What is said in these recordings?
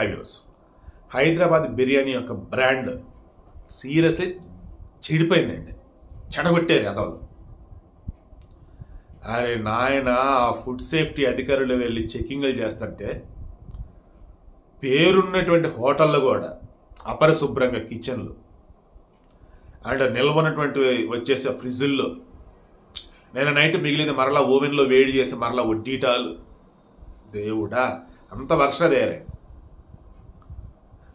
Highways Hyderabad biryani యొక్క brand seriously చెడిపోయిందండి. చెడగొట్టేది అదవలు అరే నాయన ఆ ఫుడ్ సేఫ్టీ అధికారులు వెళ్ళి చెకింగ్లు చేస్తుంటే పేరున్నటువంటి హోటళ్ళు కూడా అపరిశుభ్రంగా కిచెన్లు. అండ్ నిల్వ ఉన్నటువంటి వచ్చేసే ఫ్రిడ్జుల్లో నేను నైట్ మిగిలింది మరలా ఓవెన్లో వేడి చేసి మరలా వడ్డీటాలు. దేవుడా అంత వర్షదేరే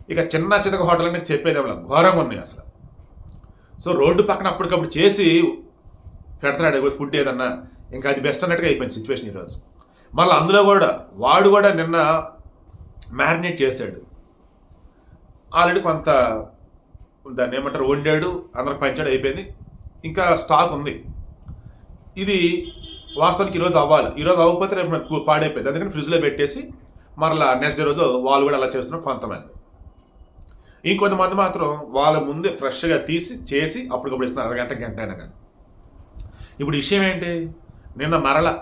ఇక చిన్న చిన్న హోటల్ అంటే చెప్పేది ఏమన్నా ఘోరంగా ఉన్నాయి అసలు. సో రోడ్డు పక్కన అప్పటికప్పుడు చేసి పెడతాడు ఫుడ్ ఏదన్నా. ఇంకా అది బెస్ట్ అన్నట్టుగా అయిపోయింది సిచ్యువేషన్ ఈరోజు. మళ్ళీ అందులో కూడా వాడు కూడా నిన్న మ్యారినేట్ చేశాడు. ఆల్రెడీ కొంత దాన్ని ఏమంటారు వండాడు అందరికి పంచాడు అయిపోయింది. ఇంకా స్టాక్ ఉంది. ఇది వాస్తవానికి ఈరోజు అవ్వాలి. ఈరోజు అవ్వకపోతే రేపు మనకు పాడైపోయింది. అందుకని ఫ్రిడ్జ్లో పెట్టేసి మరలా నెక్స్ట్ డే రోజు వాళ్ళు కూడా అలా చేస్తున్నారు కొంతమంది. ఇంకొంతమంది మాత్రం వాళ్ళ ముందే ఫ్రెష్గా తీసి చేసి అప్పటికప్పుడు ఇస్తున్నారు. అరగంట గంట అయినా కానీ. ఇప్పుడు విషయం ఏంటి? నిన్న మరల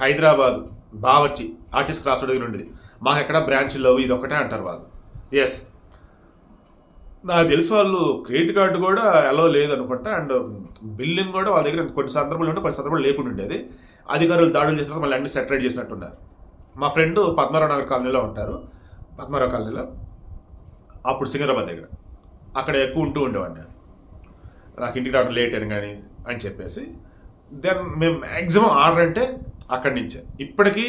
హైదరాబాదు బావచ్చి ఆర్టిస్ట్ క్రాస్ రోడ్ దగ్గర ఉండేది. మాకు ఎక్కడ బ్రాంచ్ లేవు ఇది ఒకటే అంటారు వాళ్ళు. ఎస్ నాకు తెలిసి వాళ్ళు క్రెడిట్ కార్డు కూడా ఎలా లేదు అనుకుంటా. అండ్ బిల్లింగ్ కూడా వాళ్ళ దగ్గర కొన్ని సందర్భాలు ఉంటే కొన్ని సందర్భాలు లేకుండా ఉండేది. అధికారులు దాడులు చేసిన మళ్ళీ అన్ని సెటరేట్ చేసినట్టున్నారు. మా ఫ్రెండ్ పద్మారావు నగర్ కాలనీలో ఉంటారు. పద్మారావు కాలనీలో అప్పుడు సికింద్రాబాద్ దగ్గర. అక్కడ ఎక్కువ ఉంటూ ఉండేవాడిని నేను. నాకు ఇంటికి రావడం లేట్ అని కానీ అని చెప్పేసి. దెన్ మేము మ్యాక్సిమం ఆర్డర్ అంటే అక్కడి నుంచే. ఇప్పటికీ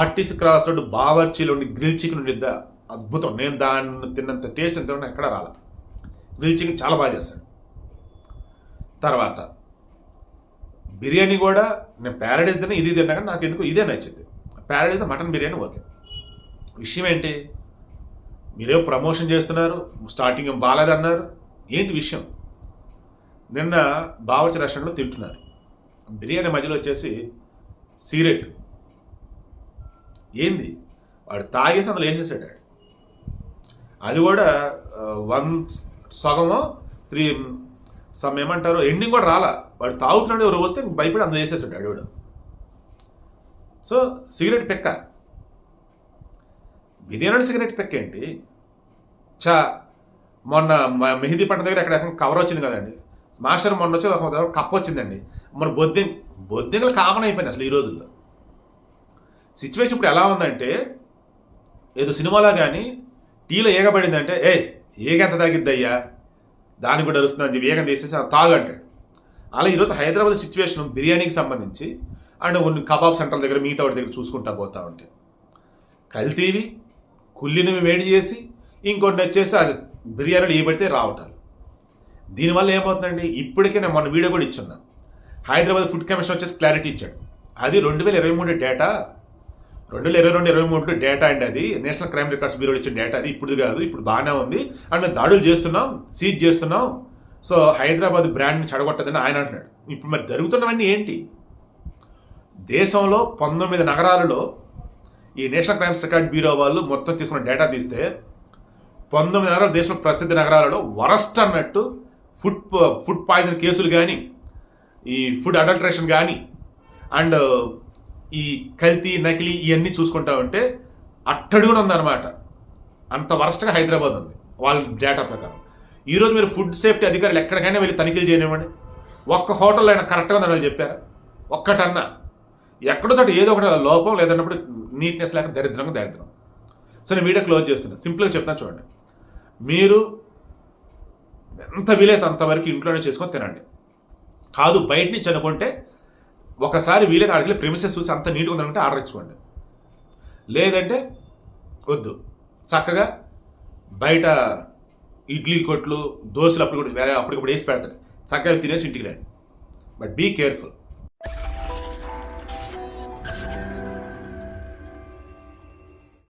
ఆర్టిస్ట్ క్రాస్ రోడ్ బావర్చీలో ఉండి గ్రిల్ చికెన్ ఉండిద్దా? అద్భుతం. నేను దాన్ని తిన్నంత టేస్ట్ ఎంత ఎక్కడ ఎక్కడా రాల. గ్రిల్ చికెన్ చాలా బాగా చేస్తాను తర్వాత బిర్యానీ కూడా నేను ప్యారడైజ్ తిన్నా ఇది తిన్నా కానీ నాకు ఎందుకు ఇదే నచ్చింది. ప్యారడైజ్ మటన్ బిర్యానీ ఓకే విషయం ఏంటి? మీరేం ప్రమోషన్ చేస్తున్నారు? స్టార్టింగ్ ఏం బాగాలేదన్నారు ఏంటి విషయం? నిన్న బావర్చి రెస్టారెంట్లో తింటున్నారు. బిర్యానీ మధ్యలో వచ్చేసి సిగరెట్. ఏంది? వాడు తాగేసి అందులో వేసేసాడు. అది కూడా వన్ సగమో త్రీ సమ్ ఏమంటారు ఎండింగ్ కూడా రాలా. వాడు తాగుతున్నాడు ఎవరు వస్తే భయపడి అందులో వేసేసాడు అడివాడు సో సిగరెట్ పెక్క. బిర్యానీ సిగరెట్ పెక్క ఏంటి చా మొన్న మా మెహదీ దగ్గర ఎక్కడ కవర్ వచ్చింది కదండి. మాస్టర్ మొన్న వచ్చి ఒక కప్ప కప్ వచ్చిందండి. మన బొద్ది బొద్దింగలు కామన్ అయిపోయింది అసలు ఈ రోజుల్లో. సిచ్యువేషన్ ఇప్పుడు ఎలా ఉందంటే ఏదో సినిమాలో కానీ టీలో ఏగబడిందంటే ఏ ఏగెంత తాగిద్దయ్యా దాన్ని కూడా అరుస్తుందని చెప్పి ఏగం తీసేసి అది అలా ఈరోజు హైదరాబాద్ సిచ్యువేషన్ బిర్యానీకి సంబంధించి అండ్ కొన్ని కబాబ్ సెంటర్ దగ్గర మిగతా వాటి దగ్గర చూసుకుంటా పోతా ఉంటే. కల్తీవి కుళ్ళినవి వేడి చేసి ఇంకొన్ని వచ్చేసి అది బిర్యానీలు ఏ పడితే రావటాలు. దీనివల్ల ఏమవుతుందండి? ఇప్పటికే నేను మొన్న వీడియో కూడా ఇచ్చున్నా. హైదరాబాద్ ఫుడ్ కమిషన్ వచ్చేసి క్లారిటీ ఇచ్చాడు. అది రెండు వేల ఇరవై మూడు డేటా. రెండు వేల ఇరవై రెండు ఇరవై మూడు డేటా అండి అది. నేషనల్ క్రైమ్ రికార్డ్స్ బ్యూరో ఇచ్చిన డేటా అది. ఇప్పుడు కాదు ఇప్పుడు బాగానే ఉంది. అండ్ మేము దాడులు చేస్తున్నాం సీజ్ చేస్తున్నాం. సో హైదరాబాద్ బ్రాండ్ని చెడగొట్టదని ఆయన అంటున్నాడు. ఇప్పుడు మరి జరుగుతున్నవన్నీ ఏంటి? దేశంలో పంతొమ్మిది నగరాలలో ఈ నేషనల్ క్రైమ్స్ రికార్డ్ బ్యూరో వాళ్ళు మొత్తం తీసుకున్న డేటా తీస్తే పంతొమ్మిది నగరాలు దేశంలో ప్రసిద్ధ నగరాలలో వరస్ట్ అన్నట్టు ఫుడ్ ఫుడ్ పాయిజన్ కేసులు కానీ ఈ ఫుడ్ అడల్ట్రేషన్ కానీ అండ్ ఈ కల్తీ నకిలీ ఇవన్నీ చూసుకుంటా ఉంటే అట్టడుగున ఉందన్నమాట. అంత వరస్ట్గా హైదరాబాద్ ఉంది వాళ్ళ డేటా ప్రకారం. ఈరోజు మీరు ఫుడ్ సేఫ్టీ అధికారులు ఎక్కడికైనా వెళ్ళి తనిఖీలు చేయనివ్వండి. ఒక్క హోటల్లో అయినా కరెక్ట్గా ఉందని వాళ్ళు చెప్పారా? ఒక్కటన్నా. ఎక్కడో ఏదో ఒకటి లోపం లేదన్నప్పుడు నీట్నెస్ లేక దరిద్రంగా దరిద్రం. సో నేను వీడియో క్లోజ్ చేస్తున్నాను. సింపుల్గా చెప్తాను చూడండి. మీరు ఎంత వీలైతే అంతవరకు ఇంట్లోనే చేసుకొని తినండి. కాదు బయట నుంచి అనుకుంటే ఒకసారి వీలైన అడిగి ప్రిమిసెస్ చూసి అంత నీట్గా ఉందంటే ఆర్డర్ ఇచ్చుకోండి. లేదంటే వద్దు. చక్కగా బయట ఇడ్లీ కొట్లు దోశలు అప్పుడు కూడా వేరే అప్పటికప్పుడు వేసి పెడతాడు చక్కగా తినేసి ఇంటికి రండి. But be careful